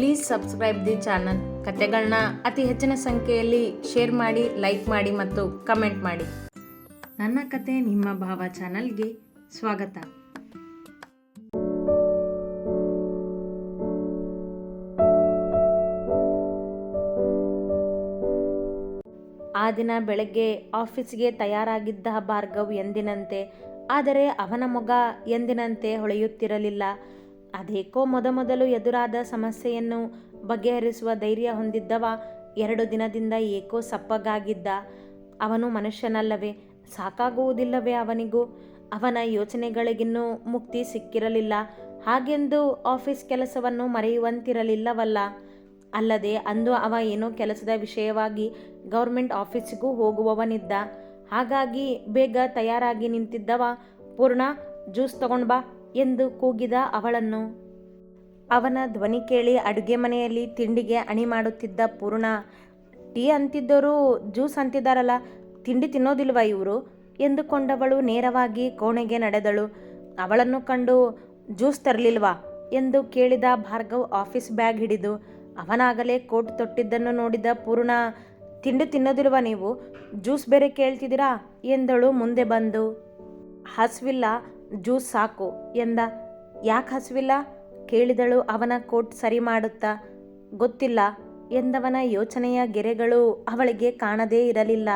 Please subscribe the channel ಕತೆಗಳನ್ನ ಅತಿ ಹೆಚ್ಚಿನ ಸಂಖ್ಯೆಯಲ್ಲಿ ಶೇರ್ ಮಾಡಿ ಲೈಕ್ ಮಾಡಿ ಮತ್ತು ಕಮೆಂಟ್ ಮಾಡಿ. ನನ್ನ ಕತೆ ನಿಮ್ಮ ಭಾವ ಚಾನಲ್ಗೆ ಸ್ವಾಗತ. ಆ ದಿನ ಬೆಳಗ್ಗೆ ಆಫೀಸ್ಗೆ ತಯಾರಾಗಿದ್ದ ಭಾರ್ಗವ್ ಎಂದಿನಂತೆ, ಆದರೆ ಅವನ ಮಗ ಎಂದಿನಂತೆ ಹೊಳೆಯುತ್ತಿರಲಿಲ್ಲ. ಅದೇಕೋ ಮೊದಮೊದಲು ಎದುರಾದ ಸಮಸ್ಯೆಯನ್ನು ಬಗೆಹರಿಸುವ ಧೈರ್ಯ ಹೊಂದಿದ್ದವ, ಎರಡು ದಿನದಿಂದ ಏಕೋ ಸಪ್ಪಗಾಗಿದ್ದ ಅವನು ಮನುಷ್ಯನಲ್ಲವೇ, ಸಾಕಾಗುವುದಿಲ್ಲವೇ ಅವನಿಗೂ? ಅವನ ಯೋಚನೆಗಳಿಗಿನ್ನೂ ಮುಕ್ತಿ ಸಿಕ್ಕಿರಲಿಲ್ಲ. ಹಾಗೆಂದು ಆಫೀಸ್ ಕೆಲಸವನ್ನು ಮರೆಯುವಂತಿರಲಿಲ್ಲವಲ್ಲ. ಅಲ್ಲದೆ ಅಂದು ಅವ ಏನೋ ಕೆಲಸದ ವಿಷಯವಾಗಿ ಗೌರ್ಮೆಂಟ್ ಆಫೀಸಿಗೂ ಹೋಗುವವನಿದ್ದ. ಹಾಗಾಗಿ ಬೇಗ ತಯಾರಾಗಿ ನಿಂತಿದ್ದವ, ಪೂರ್ಣ, ಜ್ಯೂಸ್ ತಗೊಂಡ್ ಬಾ ಎಂದು ಕೂಗಿದ ಅವಳನ್ನು. ಅವನ ಧ್ವನಿ ಕೇಳಿ ಅಡುಗೆ ಮನೆಯಲ್ಲಿ ತಿಂಡಿಗೆ ಅಣಿ ಮಾಡುತ್ತಿದ್ದ ಪೂರ್ಣ, ಟೀ ಅಂತಿದ್ದರು ಜ್ಯೂಸ್ ಅಂತಿದ್ದಾರಲ್ಲ, ತಿಂಡಿ ತಿನ್ನೋದಿಲ್ವ ಇವರು? ಎಂದುಕೊಂಡವಳು ನೇರವಾಗಿ ಕೋಣೆಗೆ ನಡೆದಳು. ಅವಳನ್ನು ಕಂಡು ಜ್ಯೂಸ್ ತರಲಿಲ್ವಾ? ಎಂದು ಕೇಳಿದ ಭಾರ್ಗವ್ ಆಫೀಸ್ ಬ್ಯಾಗ್ ಹಿಡಿದು. ಅವನಾಗಲೇ ಕೋಟ್ ತೊಟ್ಟಿದ್ದನ್ನು ನೋಡಿದ ಪೂರ್ಣ, ತಿಂಡಿ ತಿನ್ನೋದಿಲ್ವ ನೀವು? ಜ್ಯೂಸ್ ಬೇರೆ ಕೇಳ್ತಿದ್ದೀರಾ? ಎಂದಳು ಮುಂದೆ ಬಂದು. ಹಸ್ವಿಲ್ಲ ಜ್ಯೂಸ್ ಸಾಕು ಎಂದ. ಯಾಕೆ ಹಸುವಿಲ್ಲ? ಕೇಳಿದಳು ಅವನ ಕೋಟ್ ಸರಿ ಮಾಡುತ್ತಾ. ಗೊತ್ತಿಲ್ಲ ಎಂದವನ ಯೋಚನೆಯ ಗೆರೆಗಳು ಅವಳಿಗೆ ಕಾಣದೇ ಇರಲಿಲ್ಲ.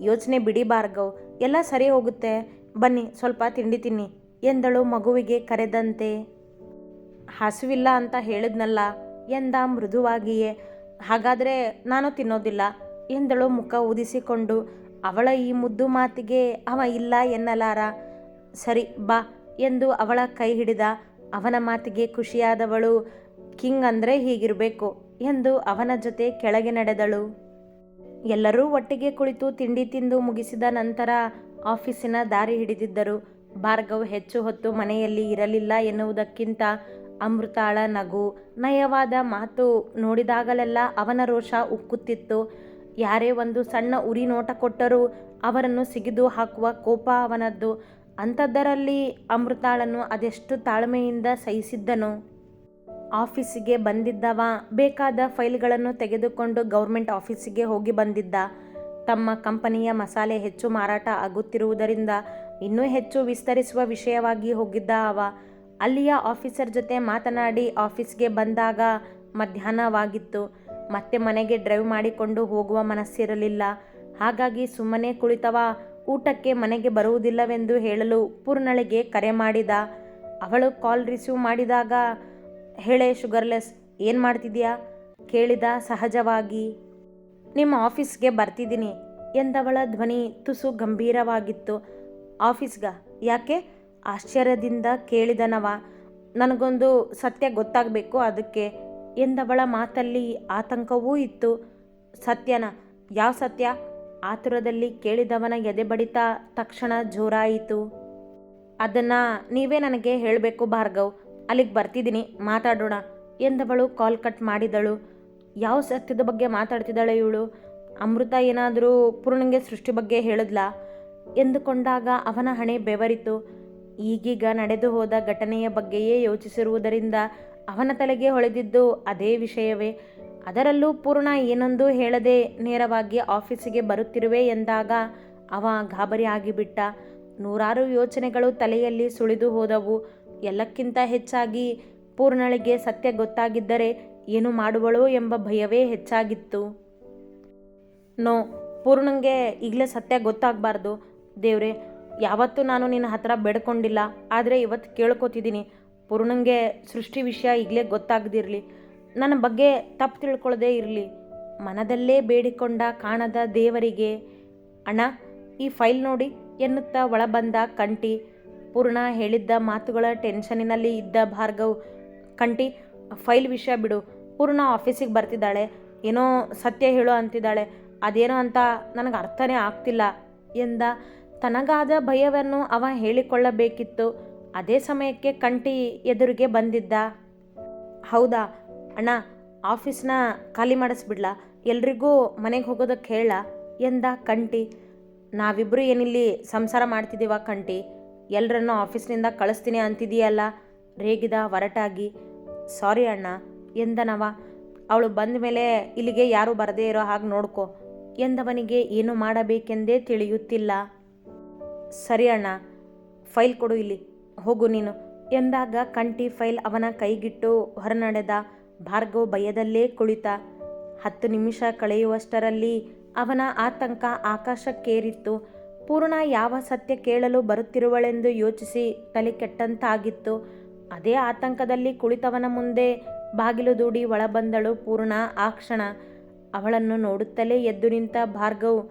ಯೋಚನೆ ಬಿಡಿ ಎಲ್ಲ ಸರಿ ಹೋಗುತ್ತೆ. ಬನ್ನಿ, ಸ್ವಲ್ಪ ತಿಂಡಿ ತಿನ್ನಿ ಎಂದಳು ಮಗುವಿಗೆ ಕರೆದಂತೆ. ಹಸುವಿಲ್ಲ ಅಂತ ಹೇಳಿದ್ನಲ್ಲ ಎಂದ ಮೃದುವಾಗಿಯೇ. ಹಾಗಾದರೆ ನಾನು ತಿನ್ನೋದಿಲ್ಲ ಎಂದಳು ಮುಖ ಊದಿಸಿಕೊಂಡು. ಅವಳ ಈ ಮುದ್ದು ಮಾತಿಗೆ ಅವ ಇಲ್ಲ ಎನ್ನಲಾರ. ಸರಿ, ಬಾ ಎಂದು ಅವಳ ಕೈ ಹಿಡಿದ, ಅವನ ಮಾತಿಗೆ ಖುಷಿಯಾದವಳು, ಕಿಂಗ್ ಅಂದರೆ ಹೀಗಿರಬೇಕು ಎಂದು ಅವನ ಜೊತೆ ಕೆಳಗೆ ನಡೆದಳು. ಎಲ್ಲರೂ ಒಟ್ಟಿಗೆ ಕುಳಿತು ತಿಂಡಿ ತಿಂದು ಮುಗಿಸಿದ ನಂತರ ಆಫೀಸಿನ ದಾರಿ ಹಿಡಿದಿದ್ದರು. ಭಾರ್ಗವ್ ಹೆಚ್ಚು ಹೊತ್ತು ಮನೆಯಲ್ಲಿ ಇರಲಿಲ್ಲ ಎನ್ನುವುದಕ್ಕಿಂತ ಅಮೃತಾಳ ನಗು, ನಯವಾದ ಮಾತು ನೋಡಿದಾಗಲೆಲ್ಲ ಅವನ ರೋಷ ಉಕ್ಕುತ್ತಿತ್ತು. ಯಾರೇ ಒಂದು ಸಣ್ಣ ಉರಿ ನೋಟ ಕೊಟ್ಟರೂ ಅವರನ್ನು ಸಿಗಿದು ಹಾಕುವ ಕೋಪ ಅವನದ್ದು. ಅಂಥದ್ದರಲ್ಲಿ ಅಮೃತಾಳನ್ನು ಅದೆಷ್ಟು ತಾಳ್ಮೆಯಿಂದ ಸಹಿಸಿದ್ದನು? ಆಫೀಸಿಗೆ ಬಂದಿದ್ದವ, ಬೇಕಾದ ಫೈಲ್ಗಳನ್ನು ತೆಗೆದುಕೊಂಡು ಗೌರ್ಮೆಂಟ್ ಆಫೀಸಿಗೆ ಹೋಗಿ ಬಂದಿದ್ದ. ತಮ್ಮ ಕಂಪನಿಯ ಮಸಾಲೆ ಹೆಚ್ಚು ಮಾರಾಟ ಆಗುತ್ತಿರುವುದರಿಂದ ಇನ್ನೂ ಹೆಚ್ಚು ವಿಸ್ತರಿಸುವ ವಿಷಯವಾಗಿ ಹೋಗಿದ್ದ ಅವ. ಅಲ್ಲಿಯ ಆಫೀಸರ್ ಜೊತೆ ಮಾತನಾಡಿ ಆಫೀಸ್ಗೆ ಬಂದಾಗ ಮಧ್ಯಾಹ್ನವಾಗಿತ್ತು. ಮತ್ತೆ ಮನೆಗೆ ಡ್ರೈವ್ ಮಾಡಿಕೊಂಡು ಹೋಗುವ ಮನಸ್ಸಿರಲಿಲ್ಲ. ಹಾಗಾಗಿ ಸುಮ್ಮನೆ ಕುಳಿತವ ಊಟಕ್ಕೆ ಮನೆಗೆ ಬರುವುದಿಲ್ಲವೆಂದು ಹೇಳಲು ಪೂರ್ಣಳಿಗೆ ಕರೆ ಮಾಡಿದ. ಅವಳು ಕಾಲ್ ರಿಸೀವ್ ಮಾಡಿದಾಗ, ಹೇಳೆ ಶುಗರ್ಲೆಸ್ ಏನು ಮಾಡ್ತಿದ್ಯಾ? ಕೇಳಿದ ಸಹಜವಾಗಿ. ನಿಮ್ಮ ಆಫೀಸ್ಗೆ ಬರ್ತಿದ್ದೀನಿ, ಎಂದವಳ ಧ್ವನಿ ತುಸು ಗಂಭೀರವಾಗಿತ್ತು. ಆಫೀಸ್ಗ ಯಾಕೆ? ಆಶ್ಚರ್ಯದಿಂದ ಕೇಳಿದನವ. ನನಗೊಂದು ಸತ್ಯ ಗೊತ್ತಾಗಬೇಕು ಅದಕ್ಕೆ, ಎಂದವಳ ಮಾತಲ್ಲಿ ಆತಂಕವೂ ಇತ್ತು. ಸತ್ಯನ? ಯಾವ ಸತ್ಯ? ಆತುರದಲ್ಲಿ ಕೇಳಿದವನ ಎದೆ ಬಡಿತ ತಕ್ಷಣ ಜೋರಾಯಿತು. ಅದನ್ನು ನೀವೇ ನನಗೆ ಹೇಳಬೇಕು ಭಾರ್ಗವ್, ಅಲ್ಲಿಗೆ ಬರ್ತಿದ್ದೀನಿ, ಮಾತಾಡೋಣ ಎಂದವಳು ಕಾಲ್ ಕಟ್ ಮಾಡಿದಳು. ಯಾವ ಸತ್ಯದ ಬಗ್ಗೆ ಮಾತಾಡ್ತಿದ್ದಾಳೆ ಇವಳು? ಅಮೃತ ಏನಾದರೂ ಪೂರ್ಣಂಗೆ ಸೃಷ್ಟಿ ಬಗ್ಗೆ ಹೇಳಿದ್ಲಾ? ಎಂದುಕೊಂಡಾಗ ಅವನ ಹಣೆ ಬೆವರಿತು. ಈಗೀಗ ನಡೆದು ಹೋದ ಘಟನೆಯ ಬಗ್ಗೆಯೇ ಯೋಚಿಸಿರುವುದರಿಂದ ಅವನ ತಲೆಗೆ ಹೊಳೆದಿದ್ದು ಅದೇ ವಿಷಯವೇ. ಅದರಲ್ಲೂ ಪೂರ್ಣ ಏನೊಂದು ಹೇಳದೆ ನೇರವಾಗಿ ಆಫೀಸಿಗೆ ಬರುತ್ತಿರುವೆ ಎಂದಾಗ ಅವ ಗಾಬರಿ ಆಗಿಬಿಟ್ಟ. ನೂರಾರು ಯೋಚನೆಗಳು ತಲೆಯಲ್ಲಿ ಸುಳಿದು ಹೋದವು. ಎಲ್ಲಕ್ಕಿಂತ ಹೆಚ್ಚಾಗಿ ಪೂರ್ಣಳಿಗೆ ಸತ್ಯ ಗೊತ್ತಾಗಿದ್ದರೆ ಏನು ಮಾಡುವಳು ಎಂಬ ಭಯವೇ ಹೆಚ್ಚಾಗಿತ್ತು. ನೋ, ಪೂರ್ಣಂಗೆ ಈಗಲೇ ಸತ್ಯ ಗೊತ್ತಾಗಬಾರ್ದು. ದೇವ್ರೆ, ಯಾವತ್ತೂ ನಾನು ನಿನ್ನ ಹತ್ರ ಬೇಡ್ಕೊಂಡಿಲ್ಲ. ಆದರೆ ಇವತ್ತು ಕೇಳ್ಕೊತಿದ್ದೀನಿ. ಪೂರ್ಣಂಗೆ ಸೃಷ್ಟಿ ವಿಷಯ ಈಗಲೇ ಗೊತ್ತಾಗದಿರಲಿ. ನನ್ನ ಬಗ್ಗೆ ತಪ್ಪು ತಿಳ್ಕೊಳ್ಳದೇ ಇರಲಿ. ಮನದಲ್ಲೇ ಬೇಡಿಕೊಂಡ ಕಾಣದ ದೇವರಿಗೆ ಅಣ್ಣ, ಈ ಫೈಲ್ ನೋಡಿ ಎನ್ನುತ್ತಾ ಒಳಬಂದ ಕಂಟಿ. ಪೂರ್ಣ ಹೇಳಿದ್ದ ಮಾತುಗಳ ಟೆನ್ಷನಿನಲ್ಲಿ ಇದ್ದ ಭಾರ್ಗವ್, ಕಂಟಿ, ಫೈಲ್ ವಿಷಯ ಬಿಡು. ಪೂರ್ಣ ಆಫೀಸಿಗೆ ಬರ್ತಿದ್ದಾಳೆ. ಏನೋ ಸತ್ಯ ಹೇಳೋ ಅಂತಿದ್ದಾಳೆ. ಅದೇನೋ ಅಂತ ನನಗೆ ಅರ್ಥನೇ ಆಗ್ತಿಲ್ಲ ಎಂದ. ತನಗಾದ ಭಯವನ್ನು ಅವ ಹೇಳಿಕೊಳ್ಳಬೇಕಿತ್ತು. ಅದೇ ಸಮಯಕ್ಕೆ ಕಂಟಿ ಎದುರಿಗೆ ಬಂದಿದ್ದ. ಹೌದಾ? ಅಣ್ಣ, ಆಫೀಸ್ನ ಖಾಲಿ ಮಾಡಿಸ್ಬಿಡ್ಲಾ. ಎಲ್ರಿಗೂ ಮನೆಗೆ ಹೋಗೋದಕ್ಕೆ ಹೇಳ. ಎಂದ ಕಂಟಿ. ನಾವಿಬ್ಬರು ಏನಿಲ್ಲಿ ಸಂಸಾರ ಮಾಡ್ತಿದ್ದೀವ ಕಂಟಿ? ಎಲ್ಲರನ್ನು ಆಫೀಸ್ನಿಂದ ಕಳಿಸ್ತೀನಿ ಅಂತಿದೀಯಲ್ಲ ರೇಗಿದ ಒರಟಾಗಿ. ಸಾರಿ ಅಣ್ಣ, ಎಂದನವ. ಅವಳು ಬಂದ ಮೇಲೆ ಇಲ್ಲಿಗೆ ಯಾರೂ ಬರದೇ ಇರೋ ಹಾಗೆ ನೋಡ್ಕೊ. ಎಂದವನಿಗೆ ಏನು ಮಾಡಬೇಕೆಂದೇ ತಿಳಿಯುತ್ತಿಲ್ಲ. ಸರಿ ಅಣ್ಣ, ಫೈಲ್ ಕೊಡು ಇಲ್ಲಿ. ಹೋಗು ನೀನು. ಎಂದಾಗ ಕಂಟಿ ಫೈಲ್ ಅವನ ಕೈಗಿಟ್ಟು ಹೊರನಡೆದ. ಭಾರ್ಗವ್ ಭಯದಲ್ಲೇ ಕುಳಿತ. ಹತ್ತು ನಿಮಿಷ ಕಳೆಯುವಷ್ಟರಲ್ಲಿ ಅವನ ಆತಂಕ ಆಕಾಶಕ್ಕೇರಿತ್ತು. ಪೂರ್ಣ ಯಾವ ಸತ್ಯ ಕೇಳಲು ಬರುತ್ತಿರುವಳೆಂದು ಯೋಚಿಸಿ ತಲೆ ಕೆಟ್ಟಂತಾಗಿತ್ತು. ಅದೇ ಆತಂಕದಲ್ಲಿ ಕುಳಿತವನ ಮುಂದೆ ಬಾಗಿಲು ದೂಡಿ ಒಳಬಂದಳು ಪೂರ್ಣ ಆ ಕ್ಷಣ. ಅವಳನ್ನು ನೋಡುತ್ತಲೇ ಎದ್ದು ನಿಂತ ಭಾರ್ಗವ್,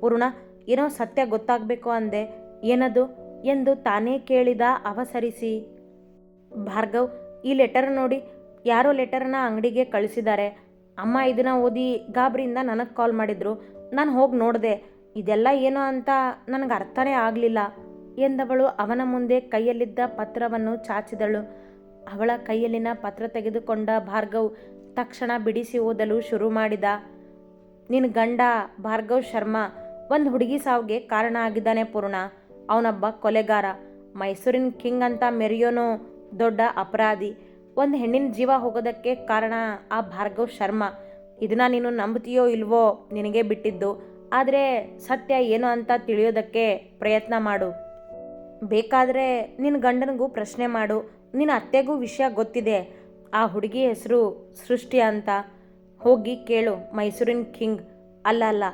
ಪೂರ್ಣ, ಏನೋ ಸತ್ಯ ಗೊತ್ತಾಗಬೇಕು ಅಂದೆ. ಏನದು? ಎಂದು ತಾನೇ ಕೇಳಿದ ಅವಸರಿಸಿ. ಭಾರ್ಗವ್, ಈ ಲೆಟರ್ ನೋಡಿ ಯಾರೋ ಲೆಟರ್ನ ಅಂಗಡಿಗೆ ಕಳಿಸಿದ್ದಾರೆ. ಅಮ್ಮ ಇದನ್ನ ಓದಿ ಗಾಬರಿಯಿಂದ ನನಗೆ ಕಾಲ್ ಮಾಡಿದ್ರು. ನಾನು ಹೋಗಿ ನೋಡಿದೆ. ಇದೆಲ್ಲ ಏನು ಅಂತ ನನಗೆ ಅರ್ಥನೇ ಆಗಲಿಲ್ಲ ಎಂದವಳು ಅವನ ಮುಂದೆ ಕೈಯಲ್ಲಿದ್ದ ಪತ್ರವನ್ನು ಚಾಚಿದಳು. ಅವಳ ಕೈಯಲ್ಲಿನ ಪತ್ರ ತೆಗೆದುಕೊಂಡ ಭಾರ್ಗವ್ ತಕ್ಷಣ ಬಿಡಿಸಿ ಓದಲು ಶುರು ಮಾಡಿದ. ನಿನ್ನ ಗಂಡ, ಭಾರ್ಗವ್ ಶರ್ಮಾ, ಒಂದು ಹುಡುಗಿ ಸಾವಿಗೆ ಕಾರಣ ಆಗಿದ್ದಾನೆ ಪೂರ್ಣ. ಅವನೊಬ್ಬ ಕೊಲೆಗಾರ. ಮೈಸೂರಿನ ಕಿಂಗ್ ಅಂತ ಮೆರೆಯೋನು ದೊಡ್ಡ ಅಪರಾಧಿ. ಒಂದು ಹೆಣ್ಣಿನ ಜೀವ ಹೋಗೋದಕ್ಕೆ ಕಾರಣ ಆ ಭಾರ್ಗವ್ ಶರ್ಮ. ಇದನ್ನ ನೀನು ನಂಬ್ತೀಯೋ ಇಲ್ವೋ ನಿನಗೆ ಬಿಟ್ಟಿದ್ದು. ಆದರೆ ಸತ್ಯ ಏನು ಅಂತ ತಿಳಿಯೋದಕ್ಕೆ ಪ್ರಯತ್ನ ಮಾಡು. ಬೇಕಾದರೆ ನಿನ್ನ ಗಂಡನಿಗೂ ಪ್ರಶ್ನೆ ಮಾಡು. ನಿನ್ನ ಅತ್ತೆಗೂ ವಿಷಯ ಗೊತ್ತಿದೆ. ಆ ಹುಡುಗಿ ಹೆಸರು ಸೃಷ್ಟಿ ಅಂತ. ಹೋಗಿ ಕೇಳು ಮೈಸೂರಿನ ಕಿಂಗ್. ಅಲ್ಲ ಅಲ್ಲ,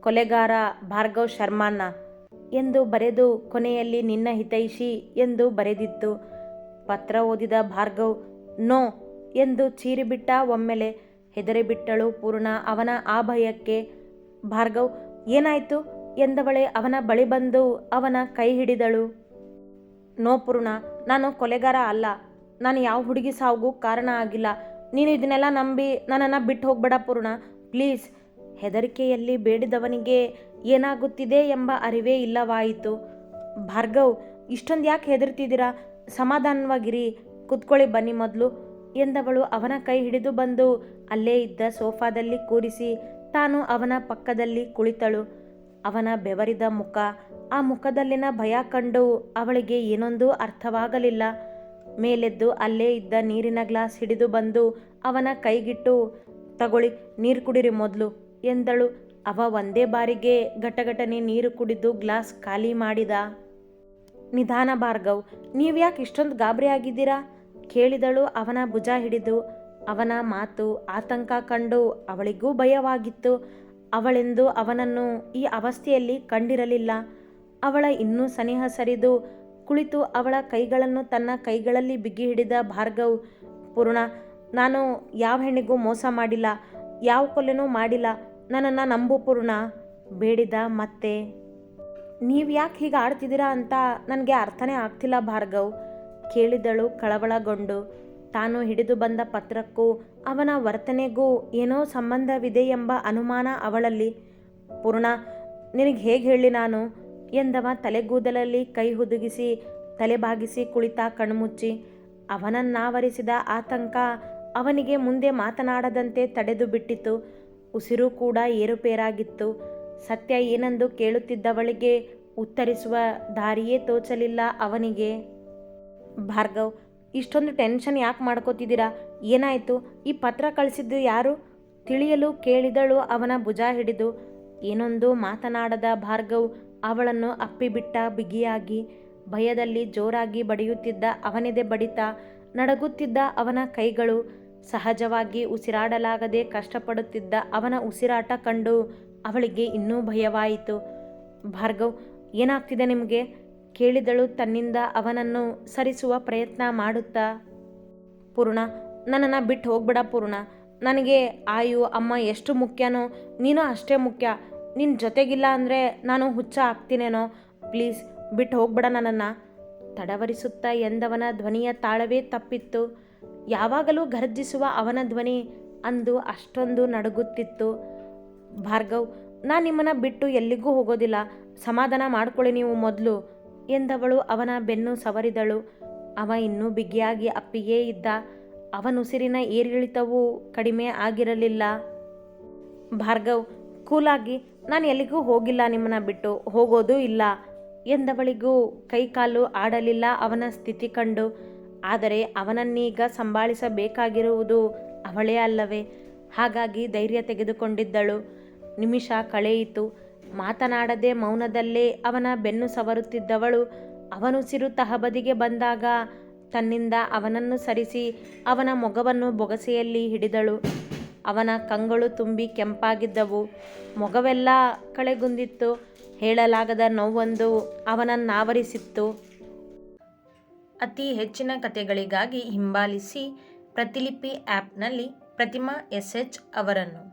ಕೊಲೆಗಾರ ಭಾರ್ಗವ್ ಶರ್ಮಾನ. ಎಂದು ಬರೆದು ಕೊನೆಯಲ್ಲಿ ನಿನ್ನ ಹಿತೈಷಿ ಎಂದು ಬರೆದಿತ್ತು. ಪತ್ರ ಓದಿದ ಭಾರ್ಗವ್ ನೋ ಎಂದು ಚೀರಿಬಿಟ್ಟ ಒಮ್ಮೆಲೆ ಹೆದರಿಬಿಟ್ಟಳು ಪೂರ್ಣ. ಅವನ ಆ ಭಯಕ್ಕೆ, ಭಾರ್ಗವ್, ಏನಾಯ್ತು? ಎಂದವಳೆ ಅವನ ಬಳಿ ಬಂದು ಅವನ ಕೈ ಹಿಡಿದಳು. ನೋ ಪೂರ್ಣ, ನಾನು ಕೊಲೆಗಾರ ಅಲ್ಲ. ನಾನು ಯಾವ ಹುಡುಗಿ ಸಾವಿಗೂ ಕಾರಣ ಆಗಿಲ್ಲ. ನೀನು ಇದನ್ನೆಲ್ಲ ನಂಬಿ ನನ್ನನ್ನು ಬಿಟ್ಟು ಹೋಗ್ಬೇಡ ಪೂರ್ಣ. ಪ್ಲೀಸ್, ಹೆದರಿಕೆಯಲ್ಲಿ ಬೇಡಿದವನಿಗೆ ಏನಾಗುತ್ತಿದೆ ಎಂಬ ಅರಿವೇ ಇಲ್ಲವಾಯಿತು. ಭಾರ್ಗವ್ ಇಷ್ಟೊಂದು ಯಾಕೆ ಹೆದರ್ತಿದ್ದೀರಾ? ಸಮಾಧಾನವಾಗಿರಿ. ಕುತ್ಕೊಳ್ಳಿ ಬನ್ನಿ ಮೊದಲು ಎಂದವಳು ಅವನ ಕೈ ಹಿಡಿದು ಬಂದು ಅಲ್ಲೇ ಇದ್ದ ಸೋಫಾದಲ್ಲಿ ಕೂರಿಸಿ ತಾನು ಅವನ ಪಕ್ಕದಲ್ಲಿ ಕುಳಿತಳು. ಅವನ ಬೆವರಿದ ಮುಖ, ಆ ಮುಖದಲ್ಲಿನ ಭಯ ಕಂಡು ಅವಳಿಗೆ ಏನೊಂದು ಅರ್ಥವಾಗಲಿಲ್ಲ. ಮೇಲೆದ್ದು ಅಲ್ಲೇ ಇದ್ದ ನೀರಿನ ಗ್ಲಾಸ್ ಹಿಡಿದು ಬಂದು ಅವನ ಕೈಗಿಟ್ಟು, ತಗೊಳ್ಳಿ, ನೀರು ಕುಡಿರಿ ಮೊದಲು ಎಂದಳು. ಅವ ಒಂದೇ ಬಾರಿಗೆ ಘಟಘಟನೆ ನೀರು ಕುಡಿದು ಗ್ಲಾಸ್ ಖಾಲಿ ಮಾಡಿದ. ನಿಧಾನ ಭಾರ್ಗವ್, ನೀವ್ಯಾಕೆ ಇಷ್ಟೊಂದು ಗಾಬರಿ ಆಗಿದ್ದೀರಾ? ಕೇಳಿದಳು, ಅವನ ಭುಜ ಹಿಡಿದು. ಅವನ ಮಾತು ಆತಂಕ ಕಂಡು ಅವಳಿಗೂ ಭಯವಾಗಿತ್ತು. ಅವಳೆಂದು ಅವನನ್ನು ಈ ಅವಸ್ಥೆಯಲ್ಲಿ ಕಂಡಿರಲಿಲ್ಲ. ಅವಳ ಇನ್ನೂ ಸನಿಹ ಸರಿದು ಕುಳಿತು ಅವಳ ಕೈಗಳನ್ನು ತನ್ನ ಕೈಗಳಲ್ಲಿ ಬಿಗಿ ಹಿಡಿದ ಭಾರ್ಗವ್, ಪೂರ್ಣ, ನಾನು ಯಾವ ಹೆಣ್ಣಿಗೂ ಮೋಸ ಮಾಡಿಲ್ಲ, ಯಾವ ಕೊಲೆನೂ ಮಾಡಿಲ್ಲ, ನನ್ನನ್ನು ನಂಬು ಪೂರ್ಣ, ಬೇಡಿದ ಮತ್ತೆ. ನೀವು ಯಾಕೆ ಹೀಗೆ ಆಡ್ತಿದ್ದೀರಾ ಅಂತ ನನಗೆ ಅರ್ಥನೇ ಆಗ್ತಿಲ್ಲ ಭಾರ್ಗವ್. ಕೇಳಿದಳು ಕಳವಳಗೊಂಡು, ತಾನು ಹಿಡಿದು ಬಂದ ಪತ್ರಕ್ಕೂ ಅವನ ವರ್ತನೆಗೂ ಏನೋ ಸಂಬಂಧವಿದೆ ಎಂಬ ಅನುಮಾನ ಅವಳಲ್ಲಿ. ಪೂರ್ಣ, ನಿನಗೆ ಹೇಗೆ ಹೇಳಿ ನಾನು? ಎಂದವ ತಲೆಗೂದಲಲ್ಲಿ ಕೈ ಹುದುಗಿಸಿ, ತಲೆ ಬಾಗಿಸಿ ಕುಳಿತ ಕಣ್ಮುಚ್ಚಿ. ಅವನನ್ನಾವರಿಸಿದ ಆತಂಕ ಅವನಿಗೆ ಮುಂದೆ ಮಾತನಾಡದಂತೆ ತಡೆದು ಬಿಟ್ಟಿತು. ಉಸಿರು ಕೂಡ ಏರುಪೇರಾಗಿತ್ತು. ಸತ್ಯ ಏನೆಂದು ಕೇಳುತ್ತಿದ್ದವಳಿಗೆ ಉತ್ತರಿಸುವ ದಾರಿಯೇ ತೋಚಲಿಲ್ಲ ಅವನಿಗೆ. ಭಾರ್ಗವ್, ಇಷ್ಟೊಂದು ಟೆನ್ಷನ್ ಯಾಕೆ ಮಾಡ್ಕೋತಿದ್ದೀರಾ? ಏನಾಯಿತು? ಈ ಪತ್ರ ಕಳಿಸಿದ್ದು ಯಾರು? ತಿಳಿಯಲು ಕೇಳಿದಳು ಅವನ ಭುಜ ಹಿಡಿದು. ಏನೊಂದು ಮಾತನಾಡದ ಭಾರ್ಗವ್ ಅವಳನ್ನು ಅಪ್ಪಿಬಿಟ್ಟ ಬಿಗಿಯಾಗಿ, ಭಯದಲ್ಲಿ ಜೋರಾಗಿ ಬಡಿಯುತ್ತಿದ್ದ ಅವನೆದೆ ಬಡಿತ, ನಡಗುತ್ತಿದ್ದ ಅವನ ಕೈಗಳು, ಸಹಜವಾಗಿ ಉಸಿರಾಡಲಾಗದೆ ಕಷ್ಟಪಡುತ್ತಿದ್ದ ಅವನ ಉಸಿರಾಟ ಕಂಡು ಅವಳಿಗೆ ಇನ್ನೂ ಭಯವಾಯಿತು. ಭಾರ್ಗವ್, ಏನಾಗ್ತಿದೆ ನಿಮಗೆ? ಕೇಳಿದಳು ತನ್ನಿಂದ ಅವನನ್ನು ಸರಿಸುವ ಪ್ರಯತ್ನ ಮಾಡುತ್ತಾ, ಪೂರ್ಣ, ನನ್ನನ್ನು ಬಿಟ್ಟು ಹೋಗ್ಬೇಡ ಪೂರ್ಣ. ನನಗೆ ಆಯು, ಅಮ್ಮ ಎಷ್ಟು ಮುಖ್ಯನೋ, ನೀನು ಅಷ್ಟೇ ಮುಖ್ಯ. ನಿನ್ನ ಜೊತೆಗಿಲ್ಲ ಅಂದರೆ ನಾನು ಹುಚ್ಚ ಆಗ್ತೀನೇನೋ? ಪ್ಲೀಸ್, ಬಿಟ್ಟು ಹೋಗ್ಬೇಡ ನನ್ನನ್ನು. ತಡವರಿಸುತ್ತಾ ಎಂದವನ ಧ್ವನಿಯ ತಾಳವೇ ತಪ್ಪಿತ್ತು. ಯಾವಾಗಲೂ ಗರ್ಜಿಸುವ ಅವನ ಧ್ವನಿ ಅಂದು ಅಷ್ಟೊಂದು ನಡುಗುತ್ತಿತ್ತು. ಭಾರ್ಗವ್, ನಾನು ನಿಮ್ಮನ್ನು ಬಿಟ್ಟು ಎಲ್ಲಿಗೂ ಹೋಗೋದಿಲ್ಲ. ಸಮಾಧಾನ ಮಾಡ್ಕೊಳ್ಳಿ ನೀವು ಮೊದಲು. ಎಂದವಳು ಅವನ ಬೆನ್ನು ಸವರಿದಳು. ಅವ ಇನ್ನೂ ಬಿಗಿಯಾಗಿ ಅಪ್ಪಿಯೇ ಇದ್ದ. ಅವನುಸಿರಿನ ಏರಿಳಿತವೂ ಕಡಿಮೆ ಆಗಿರಲಿಲ್ಲ. ಭಾರ್ಗವ್, ಕೂಲಾಗಿ, ನಾನು ಎಲ್ಲಿಗೂ ಹೋಗಿಲ್ಲ ನಿಮ್ಮನ್ನ ಬಿಟ್ಟು, ಹೋಗೋದೂ ಇಲ್ಲ ಎಂದವಳಿಗೂ ಕೈಕಾಲು ಆಡಲಿಲ್ಲ ಅವನ ಸ್ಥಿತಿ ಕಂಡು. ಆದರೆ ಅವನನ್ನೀಗ ಸಂಭಾಳಿಸಬೇಕಾಗಿರುವುದು ಅವಳೇ ಅಲ್ಲವೇ? ಹಾಗಾಗಿ ಧೈರ್ಯ ತೆಗೆದುಕೊಂಡಿದ್ದಳು. ನಿಮಿಷ ಕಳೆಯಿತು. ಮಾತನಾಡದೆ ಮೌನದಲ್ಲೇ ಅವನ ಬೆನ್ನು ಸವರುತ್ತಿದ್ದವಳು. ಅವನುಸಿರು ತಹಬದಿಗೆ ಬಂದಾಗ ತನ್ನಿಂದ ಅವನನ್ನು ಸರಿಸಿ ಅವನ ಮೊಗವನ್ನು ಬೊಗಸೆಯಲ್ಲಿ ಹಿಡಿದಳು. ಅವನ ಕಂಗಳು ತುಂಬಿ ಕೆಂಪಾಗಿದ್ದವು. ಮೊಗವೆಲ್ಲ ಕಳೆಗುಂದಿತ್ತು. ಹೇಳಲಾಗದ ನೋವೊಂದು ಅವನನ್ನಾವರಿಸಿತ್ತು. ಅತಿ ಹೆಚ್ಚಿನ ಕಥೆಗಳಿಗಾಗಿ ಹಿಂಬಾಲಿಸಿ ಪ್ರತಿಲಿಪಿ ಆ್ಯಪ್ನಲ್ಲಿ ಪ್ರತಿಮಾ ಎಸ್ ಎಚ್ ಅವರನ್ನು.